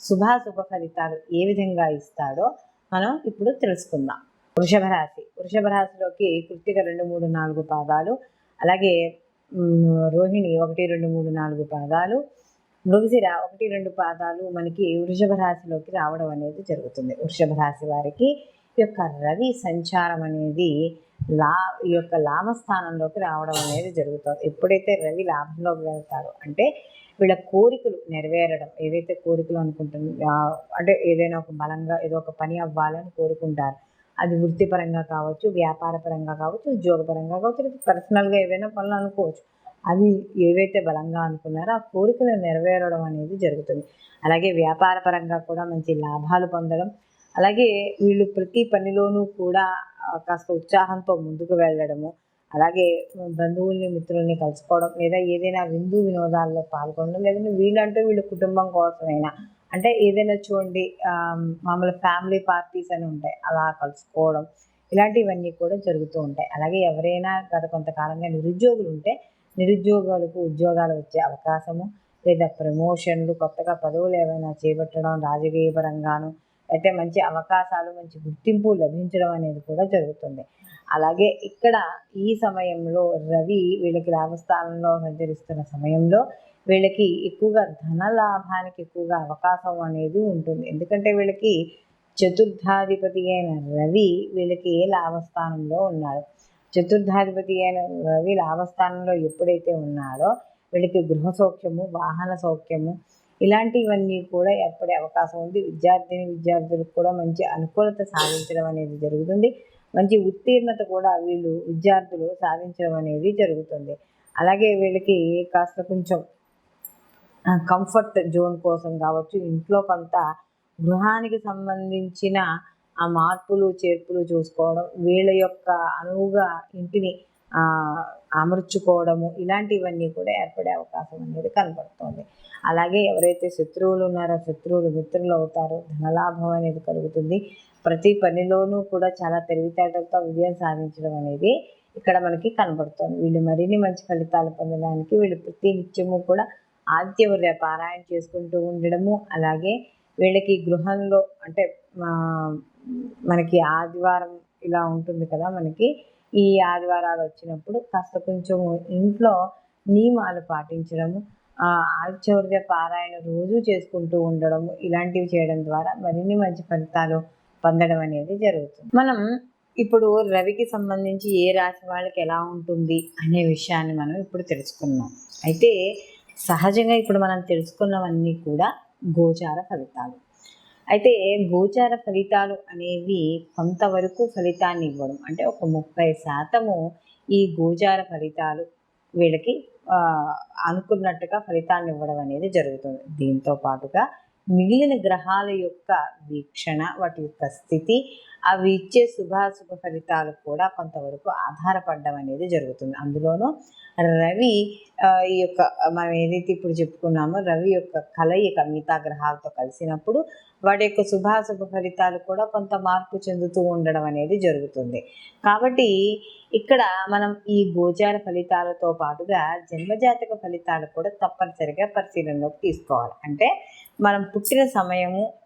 శుభాశుభ ఫలితాలు ఏ విధంగా ఇస్తాడో మనం ఇప్పుడు తెలుసుకుందాం. వృషభ రాశి. వృషభ రాశిలోకి కృత్తిక రెండు మూడు నాలుగు పాదాలు. అలాగే రోహిణి ఒకటి రెండు మూడు నాలుగు పాదాలు. మృగశిర ఒకటి రెండు పాదాలు మనకి వృషభ రాశిలోకి రావడం అనేది జరుగుతుంది. వృషభ రాశి వారికి ఈ యొక్క రవి సంచారం అనేది లా ఈ యొక్క లాభస్థానంలోకి రావడం అనేది జరుగుతుంది. ఎప్పుడైతే రవి లాభంలోకి వెళ్తారో అంటే వీళ్ళ కోరికలు నెరవేరడం ఏవైతే కోరికలు అనుకుంటుంది అంటే ఏదైనా ఒక బలంగా ఏదో ఒక పని అవ్వాలని కోరుకుంటారు. అది వృత్తిపరంగా కావచ్చు వ్యాపారపరంగా కావచ్చు ఉద్యోగపరంగా కావచ్చు లేదా పర్సనల్గా ఏవైనా పనులు అనుకోవచ్చు. అవి ఏవైతే బలంగా అనుకున్నారో ఆ కోరికలు నెరవేరడం అనేది జరుగుతుంది. అలాగే వ్యాపారపరంగా కూడా మంచి లాభాలు పొందడం అలాగే వీళ్ళు ప్రతి పనిలోనూ కూడా కాస్త ఉత్సాహంతో ముందుకు వెళ్ళడము అలాగే బంధువుల్ని మిత్రుల్ని కలుసుకోవడం లేదా ఏదైనా విందు వినోదాల్లో పాల్గొనడం లేదంటే వీళ్ళంటూ వీళ్ళ కుటుంబం కోసమైనా. అంటే ఏదైనా చూడండి మామూలు ఫ్యామిలీ పార్టీస్ అని ఉంటాయి అలా కలుసుకోవడం ఇలాంటివన్నీ కూడా జరుగుతూ ఉంటాయి. అలాగే ఎవరైనా గత కొంతకాలంగా నిరుద్యోగులు ఉంటే నిరుద్యోగులకు ఉద్యోగాలు వచ్చే అవకాశము లేదా ప్రమోషన్లు కొత్తగా పదవులు ఏమైనా చేపట్టడం రాజకీయపరంగాను అయితే మంచి అవకాశాలు మంచి గుర్తింపు లభించడం అనేది కూడా జరుగుతుంది. అలాగే ఇక్కడ ఈ సమయంలో రవి వీళ్ళకి లాభస్థానంలో సంచరిస్తున్న సమయంలో వీళ్ళకి ఎక్కువగా ధన లాభానికి ఎక్కువగా అవకాశం అనేది ఉంటుంది. ఎందుకంటే వీళ్ళకి చతుర్థాధిపతి అయిన రవి వీళ్ళకి ఏ లాభస్థానంలో ఉన్నాడు? చతుర్థాధిపతి అయిన రవి లాభస్థానంలో ఎప్పుడైతే ఉన్నాడో వీళ్ళకి గృహ సౌఖ్యము వాహన సౌఖ్యము ఇలాంటివన్నీ కూడా ఏర్పడే అవకాశం ఉంది. విద్యార్థిని విద్యార్థులకు కూడా మంచి అనుకూలత సాధించడం అనేది జరుగుతుంది. మంచి ఉత్తీర్ణత కూడా వీళ్ళు విద్యార్థులు సాధించడం అనేది జరుగుతుంది. అలాగే వీళ్ళకి కాస్త కొంచెం కంఫర్ట్ జోన్ కోసం కావచ్చు ఇంట్లో కొంత గృహానికి సంబంధించిన ఆ మార్పులు చేర్పులు చూసుకోవడం వీళ్ళ యొక్క అనువుగా ఇంటిని అమర్చుకోవడము ఇలాంటివన్నీ కూడా ఏర్పడే అవకాశం అనేది కనపడుతుంది అలాగే ఎవరైతే శత్రువులు ఉన్నారో శత్రువులు మిత్రులు అవుతారో ధనలాభం అనేది కలుగుతుంది. ప్రతి పనిలోనూ కూడా చాలా తెలివితేటలతో విజయం సాధించడం అనేది ఇక్కడ మనకి కనబడుతుంది. వీళ్ళు మరిన్ని మంచి ఫలితాలు పొందడానికి వీళ్ళు ప్రతి నిత్యము కూడా ఆదిత్యవర్య పారాయణ చేసుకుంటూ ఉండడము అలాగే వీళ్ళకి గృహంలో అంటే మనకి ఆదివారం ఇలా ఉంటుంది కదా మనకి ఈ ఆదివారాలు వచ్చినప్పుడు కాస్త కొంచెం ఇంట్లో నియమాలు పాటించడము ఆ, ఆదిత్యవర్య పారాయణ రోజు చేసుకుంటూ ఉండడము ఇలాంటివి చేయడం ద్వారా మరిన్ని మంచి ఫలితాలు పొందడం అనేది జరుగుతుంది. మనం ఇప్పుడు రవికి సంబంధించి ఏ రాశి వాళ్ళకి ఎలా ఉంటుంది అనే విషయాన్ని మనం ఇప్పుడు తెలుసుకున్నాం అయితే సహజంగా ఇప్పుడు మనం తెలుసుకున్నవన్నీ కూడా గోచార ఫలితాలు. అయితే గోచార ఫలితాలు అనేవి కొంతవరకు ఫలితాన్ని ఇవ్వడం అంటే ఒక ముప్పై శాతము ఈ గోచార ఫలితాలు వీళ్ళకి అనుకున్నట్టుగా ఫలితాన్ని ఇవ్వడం అనేది జరుగుతుంది. దీంతో పాటుగా మిగిలిన గ్రహాల యొక్క వీక్షణ వాటి యొక్క స్థితి అవి ఇచ్చే శుభాశుభ ఫలితాలు కూడా కొంతవరకు ఆధారపడడం అనేది జరుగుతుంది. అందులోనూ రవి ఈ యొక్క మనం ఏదైతే ఇప్పుడు చెప్పుకున్నామో రవి యొక్క కలయిక మిగతా గ్రహాలతో కలిసినప్పుడు వాటి యొక్క శుభాశుభ ఫలితాలు కూడా కొంత మార్పు చెందుతూ ఉండడం అనేది జరుగుతుంది. కాబట్టి ఇక్కడ మనం ఈ గోచార ఫలితాలతో పాటుగా జన్మజాతక ఫలితాలు కూడా తప్పనిసరిగా పరిశీలనలోకి తీసుకోవాలి. అంటే మనం పుట్టిన సమయము